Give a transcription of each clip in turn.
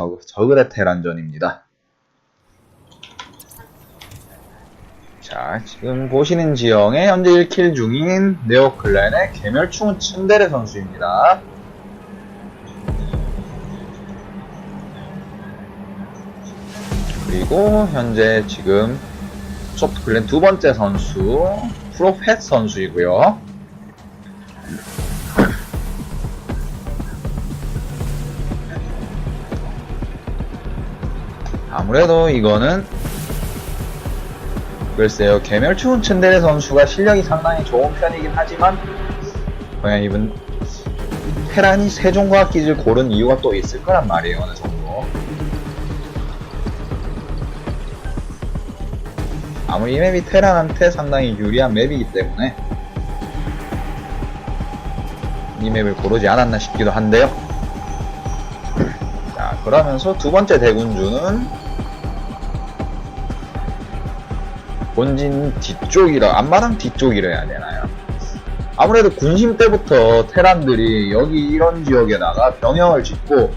저그, 저그대 테란전입니다. 자, 지금 보시는 지형에 현재 1킬 중인 네오클랜의 개멸충 츤데레 선수입니다. 그리고 현재 지금 소프트클랜 두 번째 선수 프로펫 선수이고요. 아무래도 이거는 글쎄요 개멸충 츤데레 선수가 실력이 상당히 좋은 편이긴 하지만 그냥 이분 테란이 세종과학기를 고른 이유가 또 있을 거란 말이에요 어느 정도. 아무리 이 맵이 테란한테 상당히 유리한 맵이기 때문에 이 맵을 고르지 않았나 싶기도 한데요. 자 그러면서 두 번째 대군주는 본진 뒤쪽이라 앞마당 뒤쪽이라 해야 되나요? 아무래도 군심 때부터 테란들이 여기 이런 지역에다가 병영을 짓고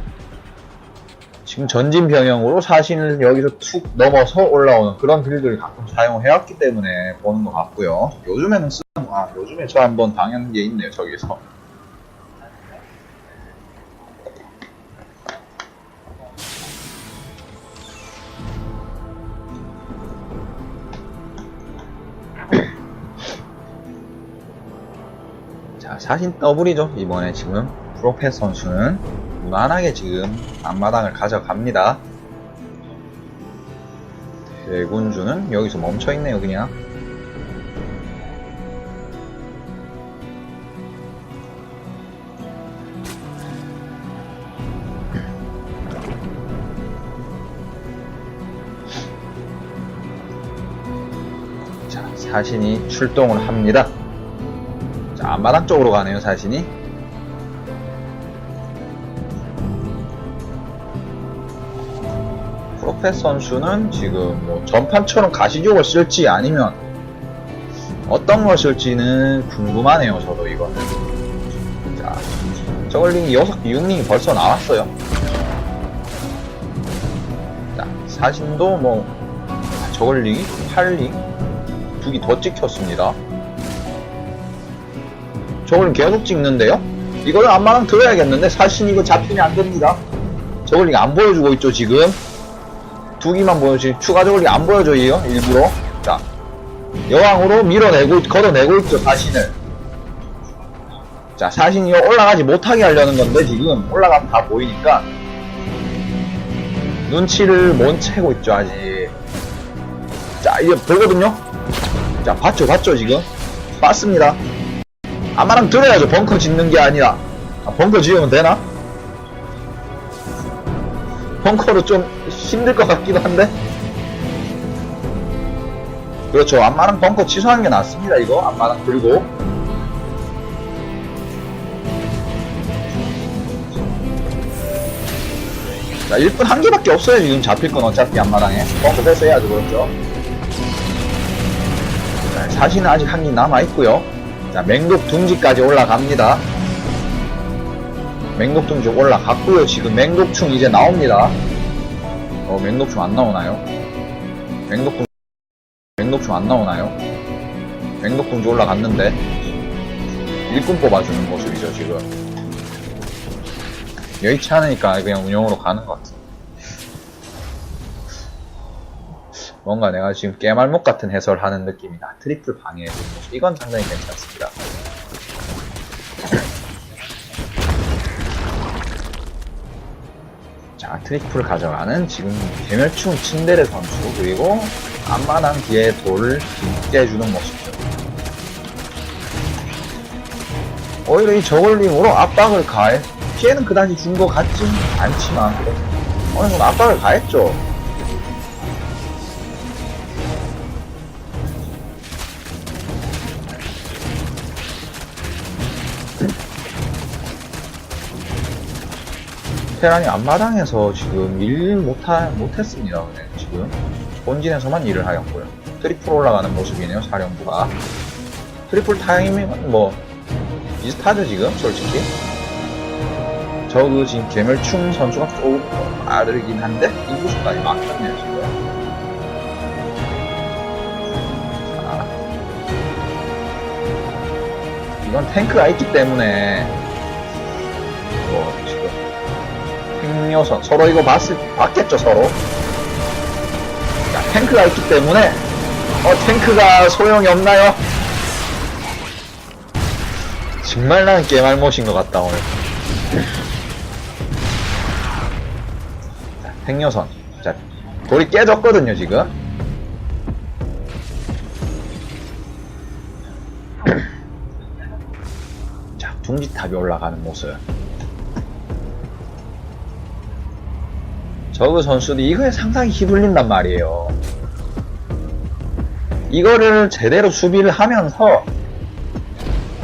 지금 전진 병영으로 사신을 여기서 툭 넘어서 올라오는 그런 빌드를 가끔 사용해왔기 때문에 보는 것 같고요. 요즘에는 쓰, 아 요즘에 저 한번 당한 게 있네요 저기서. 자, 사신 더블이죠. 이번에 지금 프로페 선수는 무난하게 지금 앞마당을 가져갑니다. 대군주는 여기서 멈춰있네요, 그냥. 자, 사신이 출동을 합니다. 자, 앞마당 쪽으로 가네요, 사신이. 프로페 선수는 지금 뭐 전판처럼 가시족을 쓸지 아니면 어떤 걸 쓸지는 궁금하네요, 저도 이거는. 자, 저걸링이 6, 6링이 벌써 나왔어요. 자, 사신도 뭐, 저걸링이 8링, 두개더 찍혔습니다. 저걸 계속 찍는데요? 이거를 안마랑 들어야겠는데? 사실 이거 잡히면 안 됩니다. 저걸 안 보여주고 있죠 지금? 두 개만 보여주지 추가 저걸 안 보여줘요 일부러? 자 여왕으로 밀어내고 걷어내고 있죠 사신을. 자 사신이 올라가지 못하게 하려는 건데 지금. 올라가면 다 보이니까. 눈치를 못 채고 있죠 아직. 자 이제 보거든요? 자 봤죠 봤죠 지금? 봤습니다 아마랑 들어야죠. 벙커 짓는 게 아니라. 아, 벙커 지으면 되나? 벙커로 좀 힘들 것 같기도 한데? 그렇죠. 안마랑 벙커 취소하는 게 낫습니다, 이거. 안마랑 들고. 자, 1분 한 개밖에 없어요, 지금 잡힐 건 어차피 안마랑에. 벙커 패스해야죠, 그렇죠. 자, 사신은 아직 한 개 남아있고요 자, 맹독 둥지까지 올라갑니다. 맹독 둥지 올라갔고요. 지금 맹독충 이제 나옵니다. 어, 맹독충 안 나오나요? 맹독충, 맹독충 안 나오나요? 맹독 둥지 올라갔는데 일꾼 뽑아주는 모습이죠, 지금. 여의치 않으니까 그냥 운영으로 가는 것 같아. 뭔가 내가 지금 깨말목 같은 해설을 하는 느낌이다. 트리플 방해해주는 모습. 이건 상당히 괜찮습니다. 자, 트리플을 가져가는 지금 개멸충 츤데레 선수, 그리고 앞마당 뒤에 돌을 해주는 모습. 오히려 이 저글링으로 압박을 가해, 피해는 그다지 준 것 같진 않지만, 어느 정도 압박을 가했죠. 테란이 앞마당에서 지금 일 못하, 못했습니다. 그냥 지금 본진에서만 일을 하였고요. 트리플 올라가는 모습이네요. 사령부가 트리플 타이밍은 뭐 비슷하죠 지금 솔직히. 저 그 지금 개멸충 선수가 조금 더 빠르긴 한데 인구수까지 막혔네요 지금 자 이건 탱크가 있기 때문에 탱요선 서로 이거 봤을 봤겠죠 서로 자 탱크가 있기 때문에 어 탱크가 소용이 없나요? 정말 나는 깨말못인 것 같다 오늘 자, 행여선. 자, 돌이 깨졌거든요, 지금. 자, 둥지탑이 올라가는 모습. 저그 선수들이 이거에 상당히 휘둘린단 말이에요. 이거를 제대로 수비를 하면서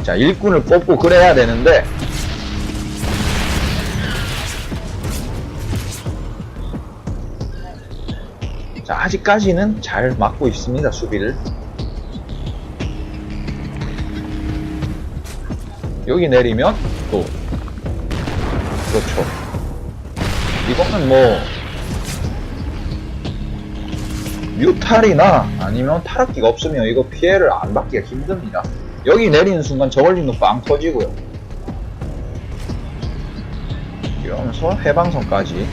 자, 일꾼을 뽑고 그래야 되는데 자, 아직까지는 잘 막고 있습니다, 수비를. 여기 내리면 또 그렇죠. 이거는 뭐 뮤탈이나 아니면 타락기가 없으면 이거 피해를 안 받기가 힘듭니다. 여기 내리는 순간 저걸링도 빵 터지고요. 이러면서 해방선까지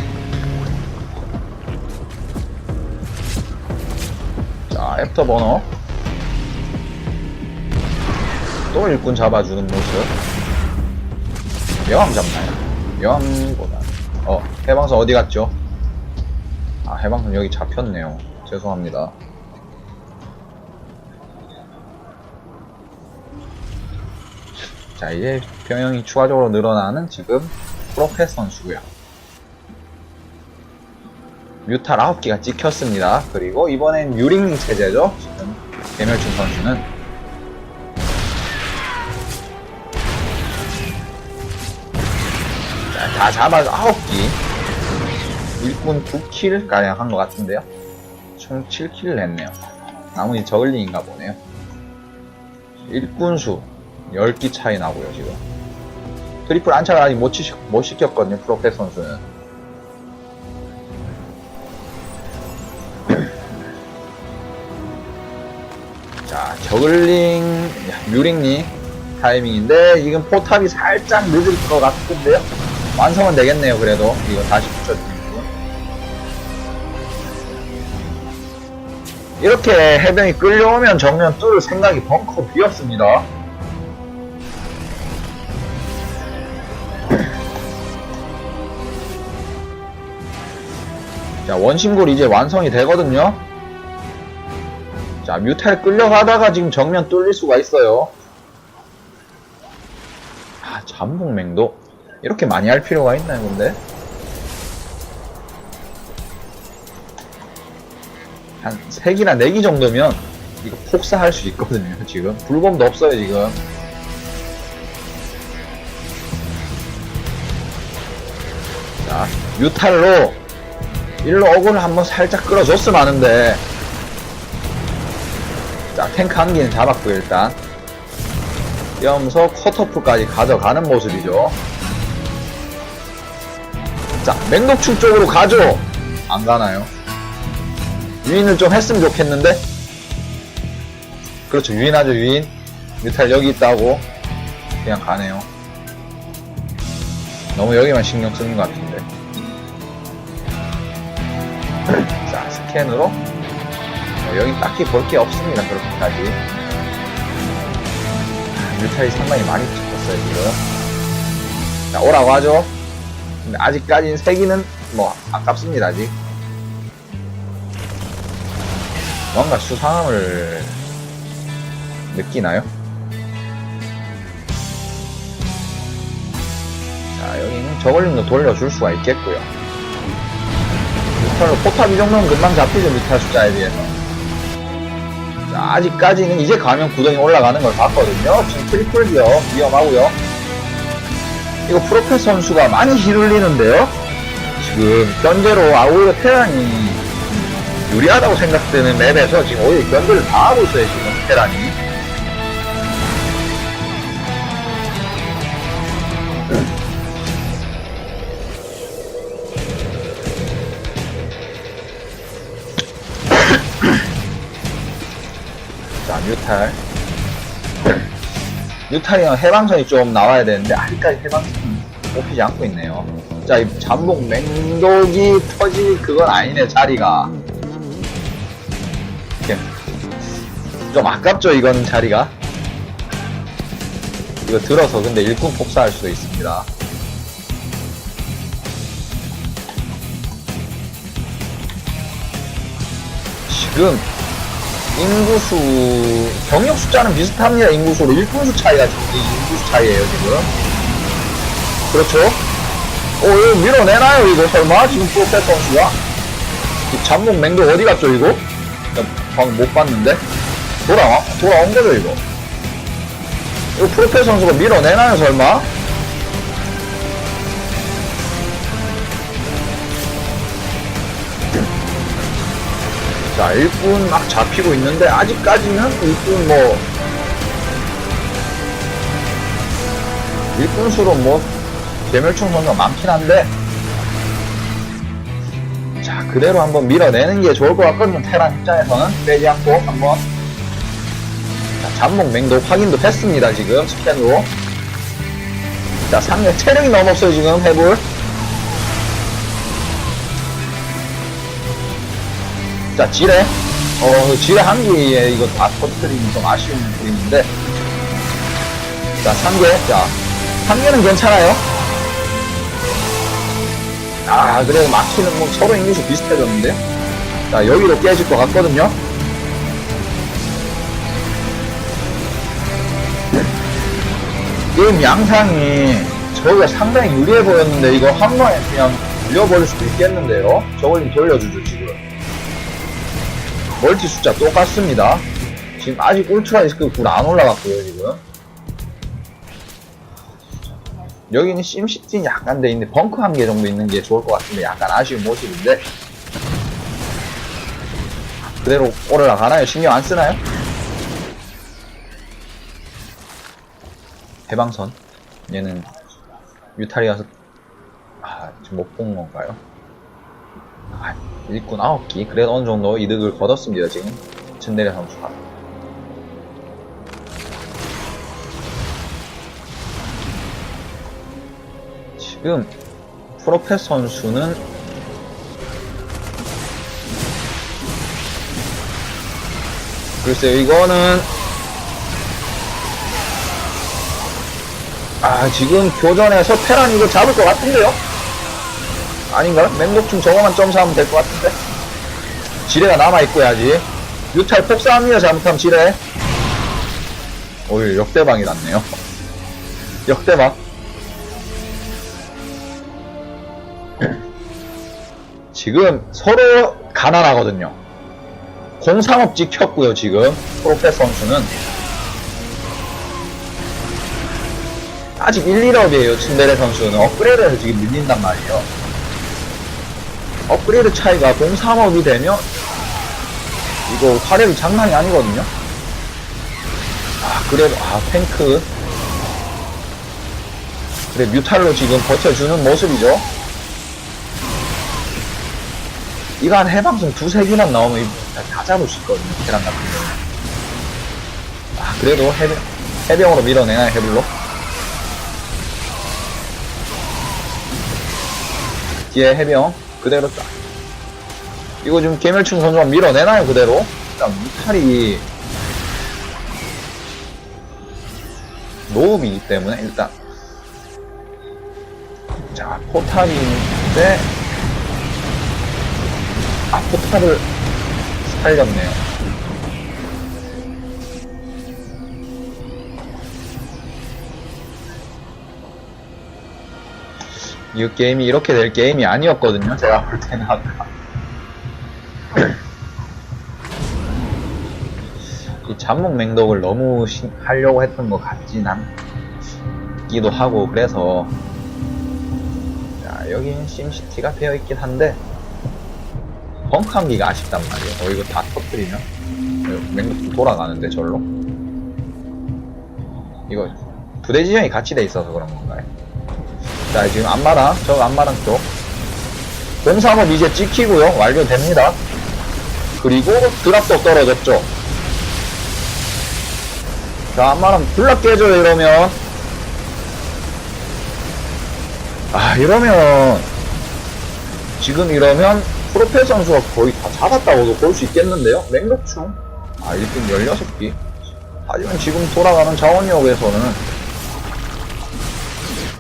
자, 애프터 버너. 또 일꾼 잡아주는 모습. 여왕 잡나요? 여왕보다. 어, 해방선 어디 갔죠? 아, 해방선 여기 잡혔네요. 죄송합니다. 자, 이제 병영이 추가적으로 늘어나는 지금 프로페 선수고요. 뮤탈 9개가 찍혔습니다. 그리고 이번엔 유링 체제죠. 지금 개멸충 선수는 자, 다 잡아서 9기 일꾼 9킬 가량 한 것 같은데요. 총 7킬을 했네요. 나머지 저글링인가 보네요. 일꾼수 10기 차이 나고요 지금. 트리플 안착을 아직 못, 치, 못 시켰거든요 프로페 선수는. 자, 저글링, 뮤링님 타이밍인데, 지금 포탑이 살짝 늦을 것 같은데요? 완성은 되겠네요, 그래도. 이거 다시 붙여 이렇게 해병이 끌려오면 정면 뚫을 생각이 벙커 비었습니다. 자, 원심골 이제 완성이 되거든요. 자, 뮤탈 끌려가다가 지금 정면 뚫릴 수가 있어요. 아, 잠복맹도. 이렇게 많이 할 필요가 있나요, 근데? 한 3기나 4기 정도면 이거 폭사할 수 있거든요, 지금. 불검도 없어요, 지금. 자, 뮤탈로 일로 어그를 한번 살짝 끌어줬으면 하는데. 자 탱크 한 개는 잡았고 일단. 이러면서 컷오프까지 가져가는 모습이죠. 자 맹독충 쪽으로 가죠. 안 가나요 유인을 좀 했으면 좋겠는데 그렇죠 유인하죠 유인 뮤탈 여기 있다고 그냥 가네요 너무 여기만 신경 쓰는 것 같은데 자, 스캔으로. 어, 여기 딱히 볼 게 없습니다, 그렇게까지. 아, 뮤탈이 상당히 많이 찍혔어요, 지금. 자, 오라고 하죠. 근데 아직까지는 세기는 뭐, 아깝습니다, 아직. 뭔가 수상함을 느끼나요? 자, 여기는 저걸링도 돌려줄 수가 있겠고요. 뮤탈로 포탑 이 정도는 금방 잡히죠 뮤탈 숫자에 비해서. 자 아직까지는 이제 가면 구덩이 올라가는 걸 봤거든요. 지금 트리플 기어 위험하고요. 이거 프로페 선수가 많이 휘둘리는데요. 지금 현재로 아오히려 테란이 유리하다고 생각되는 맵에서 지금 오히려 견제를 다 하고 있어요 지금. 테란이. 자 뉴탈. 뉴탈이랑 해방선이 좀 나와야 되는데 아직까지 해방선이 뽑히지 않고 있네요. 자 이 잠복 맹독이 터질 그건 아니네 자리가. 좀 아깝죠, 이건 자리가. 이거 들어서 근데 일꾼 폭사할 수도 있습니다. 지금 인구수 병력 숫자는 비슷합니다. 인구수로 일꾼수 차이가 인구수 차이예요 지금. 그렇죠? 어 이거 밀어내나요 이거 설마 지금 프로페 선수가? 이 잠복 맹도 어디 갔죠 이거? 나 방금 못 봤는데 돌아와 돌아온 거죠 이거? 이거 프로페 선수가 밀어내나요 설마? 자, 일꾼 막 잡히고 있는데, 아직까지는 일꾼 뭐, 일꾼 수로 뭐, 개멸충 선수가 많긴 한데, 자, 그대로 한번 밀어내는 게 좋을 것 같거든요. 테란 입장에서는. 빼지 않고 한번. 자, 잠복 맹도 확인도 했습니다, 지금. 스캔으로. 자, 상대 체력이 너무 없어요, 지금, 해볼. 자, 지뢰. 어, 지뢰 한 개에 이거 다 터뜨리면 좀 아쉬운 그림인데. 자, 3개. 자, 3개는 괜찮아요. 아, 그래도 막히는 뭐 서로 인구수 비슷해졌는데. 자, 여기도 깨질 것 같거든요. 게임 양상이 저기가 상당히 유리해 보였는데 이거 한 번에 그냥 밀려버릴 수도 있겠는데요. 저걸 좀 돌려주죠, 지금. 멀티 숫자 똑같습니다. 지금 아직 울트라 리스크 굴안 올라갔고요, 지금. 여기는 심시티는 약간 돼 있는데, 벙커 한개 정도 있는 게 좋을 것 같은데, 약간 아쉬운 모습인데. 그대로 올라가나요? 신경 안 쓰나요? 해방선. 얘는 뮤탈이라서, 아, 지금 못 본 건가요? 아, 일꾼 9기. 그래도 어느 정도 이득을 거뒀습니다, 지금. 츤데레 선수가. 지금, 프로페 선수는 글쎄요, 이거는 아, 지금 교전에서 테란 이거 잡을 것 같은데요? 아닌가요? 맹독충 저거만 점사하면 될 것 같은데? 지뢰가 남아있고요, 아직. 유탈 폭사합니다, 잘못하면 지뢰. 오이 역대방이 났네요. 역대방. 지금 서로 가난하거든요. 공상업 찍혔고요, 지금. 프로페 선수는. 아직 1, 1업이에요, 츤데레 선수는. 업그레이드해서 지금 밀린단 말이에요. 업그레이드 차이가 035이 되면 이거 화력이 장난이 아니거든요. 아 그래도 아 탱크 그래 뮤탈로 지금 버텨주는 모습이죠. 이거 한 해방선 두세 개만 나오면 다 잡을 수 있거든요. 계란 같은 경우는. 아 그래도 해병, 해병으로 밀어내나요 해불로? 뒤에 해병 그대로 딱. 이거 지금 개멸충 선수가 밀어내나요, 그대로? 일단 무탈이 노업이기 때문에 일단 자 포탈인데 아 포탈을 살렸네요. 이 게임이 이렇게 될 게임이 아니었거든요. 제가 볼 때는 아까. 이 잠복 맹독을 너무 시- 하려고 했던 것 같진 않기도 하고 그래서 자 여기는 심시티가 되어 있긴 한데 벙칸기가 아쉽단 말이에요. 어 이거 다 터뜨리면 어, 맹독 돌아가는데 절로 이거 부대 지정이 같이 돼 있어서 그런 건가요? 자 지금 안마랑 저 안마랑 쪽 공사업 이제 찍히고요 완료됩니다 그리고 드랍도 떨어졌죠 자, 안마랑 불락 깨져요, 이러면. 아, 이러면, 지금 이러면, 프로페 선수가 거의 다 잡았다고도 볼 수 있겠는데요? 맹독충. 아, 1분 16기. 하지만 지금 돌아가는 자원력에서는,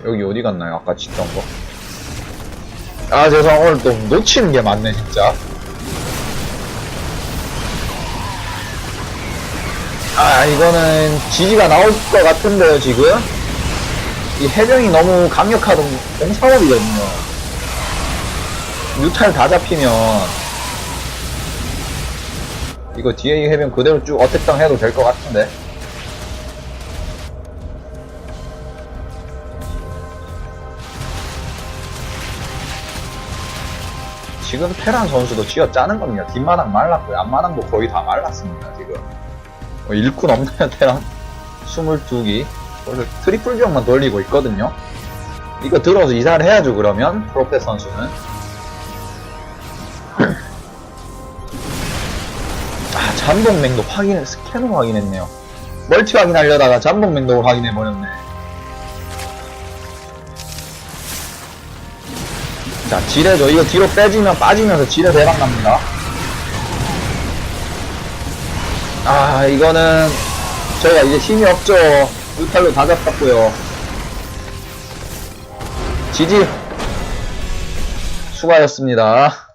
여기 어디 갔나요? 아까 짓던 거. 아, 죄송, 오늘 또 놓치는 게 많네, 진짜. 아, 이거는 지지가 나올 것 같은데요, 지금? 이 해병이 너무 강력하던 공사업이거든요. 뉴탈 다 잡히면, 이거 이 해병 그대로 쭉 어택당 해도 될 것 같은데. 지금 테란 선수도 쥐어 짜는 겁니다. 뒷마당 말랐고요. 앞마당도 거의 다 말랐습니다, 지금. 어, 일꾼 없나요, 테란? 22기. 원래 트리플 지역만 돌리고 있거든요. 이거 들어서 이사를 해야죠, 그러면. 프로페 선수는. 아, 잠복맹도 확인, 스캐너 확인했네요. 멀티 확인하려다가 잠복맹도 확인해버렸네. 자, 지뢰죠. 이거 뒤로 빼지면 빠지면서 지뢰 대박 납니다. 아, 이거는 저희가 이제 힘이 없죠. 유탈로 다 잡았고요. 지지 수고하셨습니다.